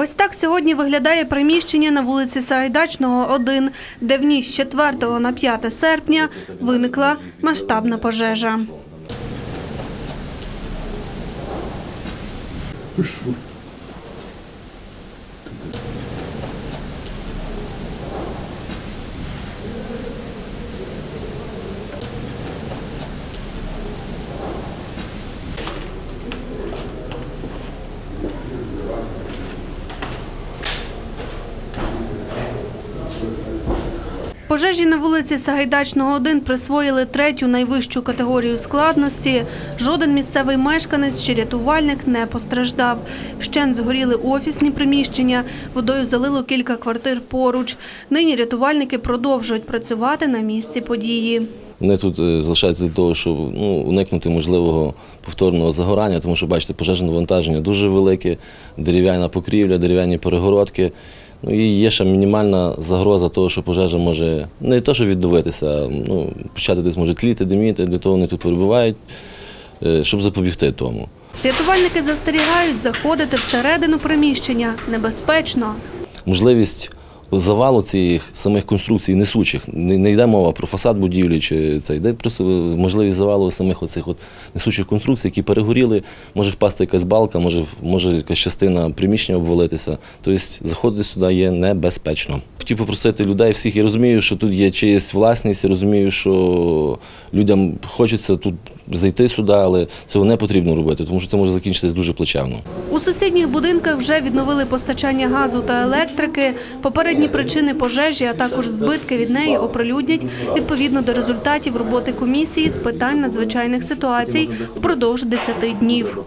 Ось так сьогодні виглядає приміщення на вулиці Сагайдачного, 1, де в ніч з 4 на 5 серпня виникла масштабна пожежа. Пожежі на вулиці Сагайдачного 1 присвоїли третю найвищу категорію складності. Жоден місцевий мешканець чи рятувальник не постраждав. Вщент згоріли офісні приміщення, водою залило кілька квартир поруч. Нині рятувальники продовжують працювати на місці події. Вони тут е, залишаються для того, щоб ну, уникнути можливого повторного загорання, тому що бачите, пожежне навантаження дуже велике, дерев'яна покрівля, дерев'яні перегородки. Ну і є ще мінімальна загроза того, що пожежа може не то, що відновитися, а ну, почати десь може тліти, диміти, для того вони тут перебувають, е, щоб запобігти тому. Рятувальники застерігають заходити всередину приміщення небезпечно. можливість завалу цих самих конструкцій несучих. Не, не йде мова про фасад будівлі, чи це йде просто можливість завалу самих оцих от несучих конструкцій, які перегоріли, може впасти якась балка, може, може якась частина приміщення обвалитися. Тобто заходити сюди є небезпечно. Хотів попросити людей всіх, я розумію, що тут є чиїсь власність, я розумію, що людям хочеться тут зайти сюди, але цього не потрібно робити, тому що це може закінчитись дуже плачевно. У сусідніх будинках вже відновили постачання газу та електрики. Попередні причини пожежі, а також збитки від неї оприлюднять відповідно до результатів роботи комісії з питань надзвичайних ситуацій впродовж 10 днів.